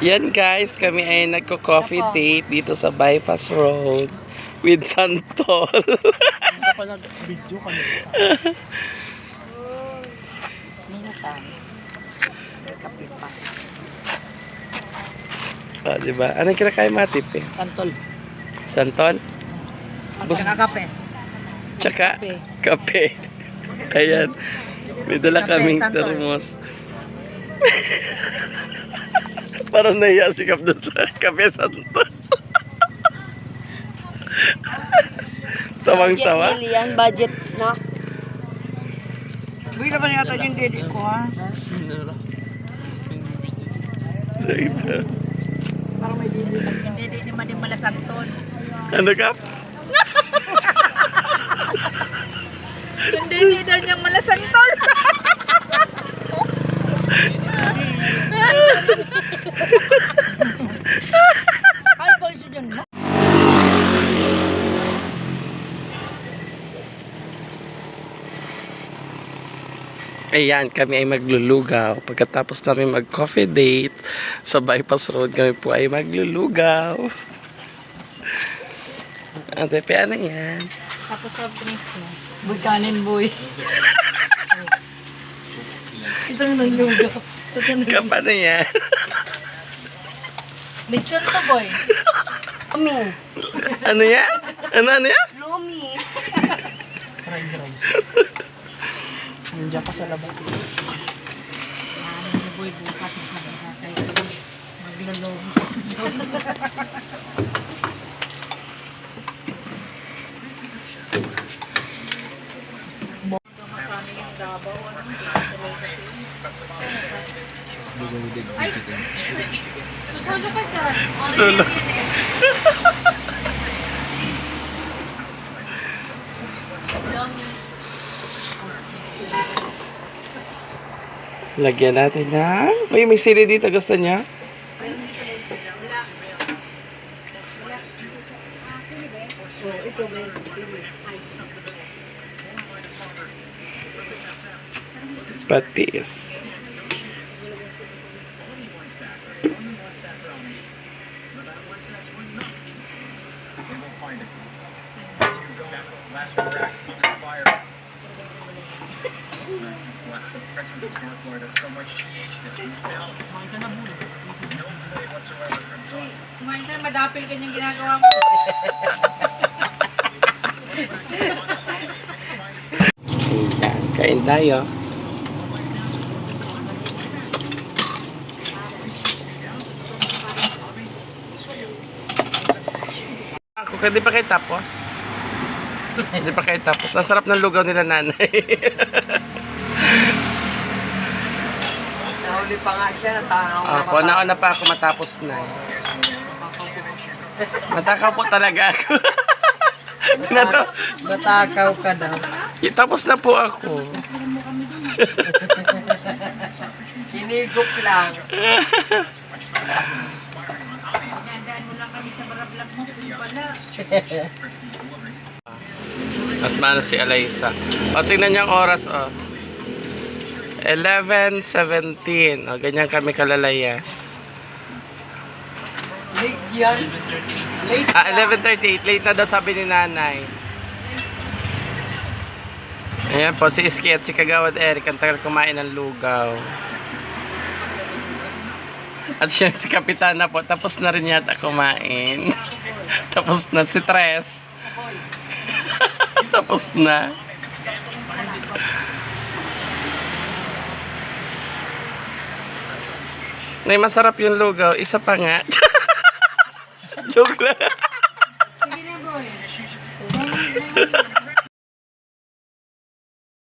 Yan guys, kami ay nagko-coffee date dito sa Bypass Road with Santol. Hindi pa nag-video kami. Minsan. May kape pa. ah, diba? Anong kinakain mo, Tip? eh? Kantol. Santol? Bus- kape. Tsaka Kape. kape. Ayan. May dala kaming Santol. termos. Parang nahiya si Kap doon sa kape Santol. Tawang-tawa. Budget meal yan, budget snack. Uy, naman yata yung dede ko ha. Hindi, hindi naman din malasantol. Ano Kap? Hindi, hindi daw niyang malasantol. Ay, dyan mo. Ayan, kami ay maglulugaw. Pagkatapos namin mag-coffee date sa Bypass Road, kami po ay maglulugaw. Ate, ano yan? Tapos sa drinks. Bulkanin boy. Ito yung nanglugaw. Ito yung nanglugaw. Kap, ano yan? Lechon to boy. Lumi. ano yan? Ano, ano yan? Lumi. Fried rice. Nandiyan pa sa labas. Ano boy bukas sa Susulo pa dyan. Sulo. Lagyan natin ng... Uy, may sili dito. Gusto niya? Patis. Kumain ka, madapil ka ginagawa mo. Kain tayo. Ako, hindi pa kayo tapos? Hindi pa kayo tapos. Ang sarap ng lugaw nila nanay. Nahuli pa nga siya, natanaw Ako, nauna pa ako matapos na. Matakaw po talaga ako. Nato, Natakaw ka daw. tapos na po ako. Hinigop lang. Dadaan mo lang kami sa barablog mo. Kung pala. At mana si Alaysa. O, tingnan niyo ang oras, o. 11.17. O, ganyan kami kalalayas. Late yan. Late Ah, 11.38. Late na daw sabi ni nanay. Ayan po, si Iski at si Kagawad Eric ang tagal kumain ng lugaw. At siya si Kapitana po, tapos na rin yata kumain. tapos na si Tres. tapos na. Nay, masarap yung lugaw. Isa pa nga. Joke lang. Sige na boy.